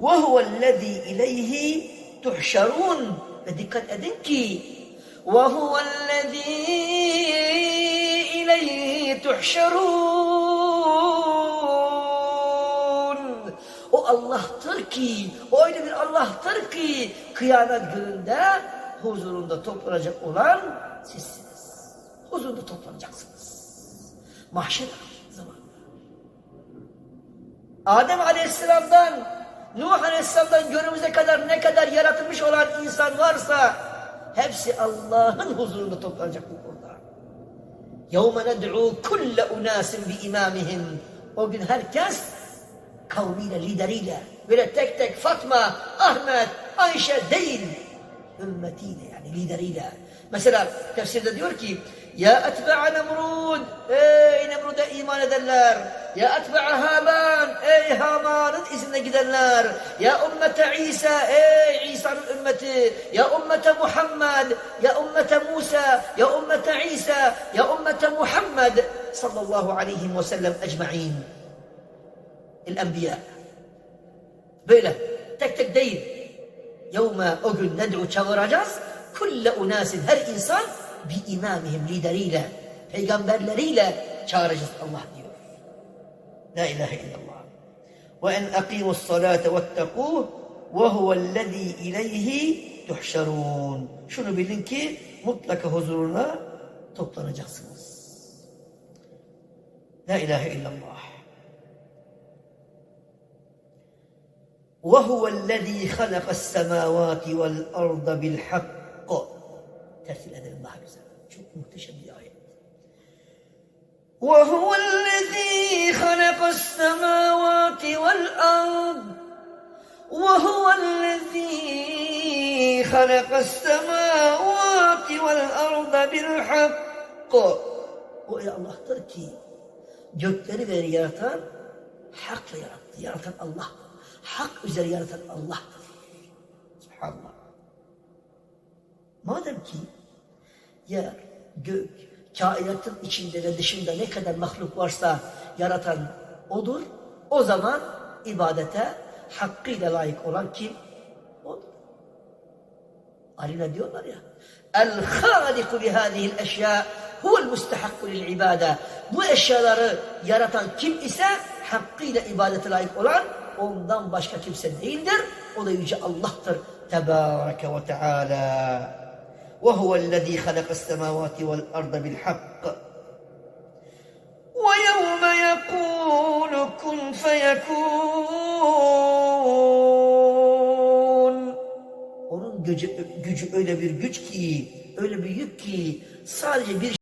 وهو الذي إليه تحشرون بديك أدنكي وهو الذي إليه تحشرون أو الله تركي أو من الله تركي قيامة جلدة huzurunda da toplanacak olan sizsiniz. Huzurunda toplanacaksınız. Mahşer zamanı. Adem Aleyhisselam'dan Nuh Aleyhisselam'dan günümüze kadar ne kadar yaratılmış olan insan varsa hepsi Allah'ın huzurunda toplanacak bu burada. يَوْمَ نَدْعُوا كُلَّ اُنَاسٍ بِاِمَامِهِمْ O gün herkes kavmiyle, lideriyle böyle tek tek Fatma, Ahmet, Ayşe değil ümmetiyle yani lideriyle. Mesela tefsirde diyor ki يا أتبع نمرود أي نمرود إيمان دلار. يا أتبع هامان أي هامان إذن دلار يا أمة عيسى أي عيسى الأمة يا أمة محمد يا أمة موسى يا أمة عيسى يا أمة محمد صلى الله عليه وسلم أجمعين. الأنبياء. بلى تك تك دين يوم أجل ندعو تشاور تشاوراجاس كل أناس هر إنسان bir imamihim lideriyle, peygamberleriyle çağıracağız Allah diyor. La ilahe illallah. Ve en akimus salate vettekûh ve huvellezî ileyhi tuhşerûn. Şunu bilin ki mutlaka huzuruna toplanacaksınız. La ilahe illallah. وهو الذي خلق السماوات والأرض بالحق tersil edelim daha güzel. Çok muhteşem bir ayet. وهو الذي خلق السماوات والأرض وهو الذي خلق السماوات والأرض بالحق O ey Allah'tır ki gökleri ve yeri yaratan hakla yarattı. Yaratan Allah'tır hak üzere yaratan Allah'tır. Subhanallah. Madem ki yer, gök, kainatın içinde ve dışında ne kadar mahluk varsa yaratan O'dur. O zaman ibadete hakkıyla layık olan kim? O'dur. Alimler diyorlar ya El-Haliku lihâzihil eşyâ huvel mustahakku lil ibâde. Bu eşyaları yaratan kim ise hakkıyla ibadete layık olan ondan başka kimse değildir. O da Yüce Allah'tır. Tebareke ve Teala. وهو الذي خلق السماوات والأرض بالحق ويوم يقول كن فيكون Onun gücü, gücü öyle bir güç ki, öyle bir yük ki sadece bir